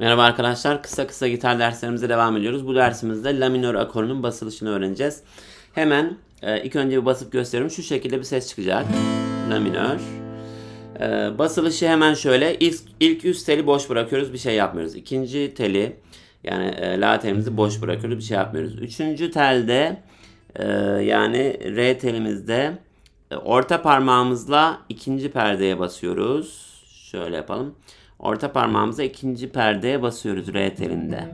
Merhaba arkadaşlar. Kısa kısa gitar derslerimize devam ediyoruz. Bu dersimizde la minör akorunun basılışını öğreneceğiz. Hemen e, ilk önce bir basıp gösteriyorum. Şu şekilde bir ses çıkacak. La minör. E, basılışı hemen şöyle. İlk, ilk üst teli boş bırakıyoruz. Bir şey yapmıyoruz. İkinci teli yani e, la telimizi boş bırakıyoruz. Bir şey yapmıyoruz. Üçüncü telde e, yani re telimizde e, orta parmağımızla ikinci perdeye basıyoruz. Şöyle yapalım. Orta parmağımıza ikinci perdeye basıyoruz re telinde.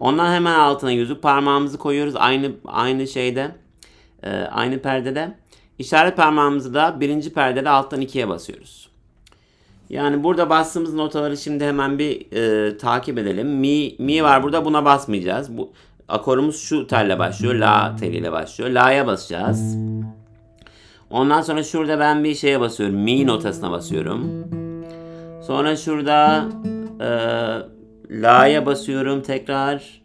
Ondan hemen altına yüzük parmağımızı koyuyoruz aynı aynı şeyde e, aynı perdede. İşaret parmağımızı da birinci perdede alttan ikiye basıyoruz. Yani burada bastığımız notaları şimdi hemen bir e, takip edelim. Mi, mi var burada buna basmayacağız. Bu akorumuz şu telle başlıyor. La teliyle başlıyor. La'ya basacağız. Ondan sonra şurada ben bir şeye basıyorum. Mi notasına basıyorum. Sonra şurada e, La'ya basıyorum tekrar.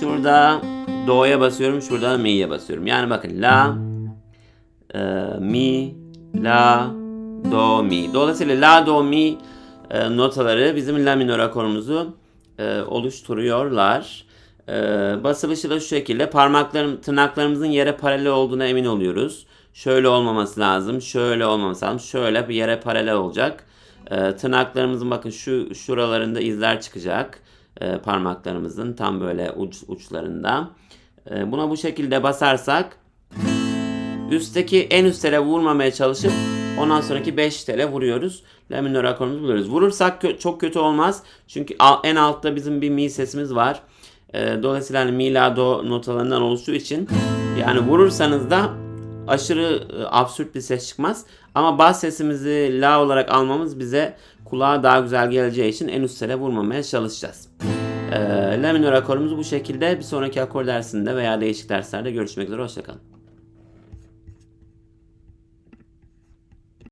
Şurada Do'ya basıyorum. Şurada Mi'ye basıyorum. Yani bakın La, e, Mi, La, Do, Mi. Dolayısıyla La, Do, Mi e, notaları bizim La minör akorumuzu e, oluşturuyorlar. E, basılışı da şu şekilde parmaklarım, tırnaklarımızın yere paralel olduğuna emin oluyoruz. Şöyle olmaması lazım, şöyle olmaması lazım, şöyle bir yere paralel olacak. E, tırnaklarımızın bakın şu şuralarında izler çıkacak. E, parmaklarımızın tam böyle uç uçlarında. E, buna bu şekilde basarsak üstteki en üst tele vurmamaya çalışıp ondan sonraki 5 tele vuruyoruz. La minör akorumuzu buluyoruz. Vurursak kö- çok kötü olmaz. Çünkü en altta bizim bir mi sesimiz var. E, dolayısıyla hani mi la do notalarından oluştuğu için yani vurursanız da aşırı e, absürt bir ses çıkmaz. Ama bas sesimizi la olarak almamız bize kulağa daha güzel geleceği için en üst tele vurmamaya çalışacağız. E, la minör akorumuz bu şekilde. Bir sonraki akor dersinde veya değişik derslerde görüşmek üzere. Hoşçakalın.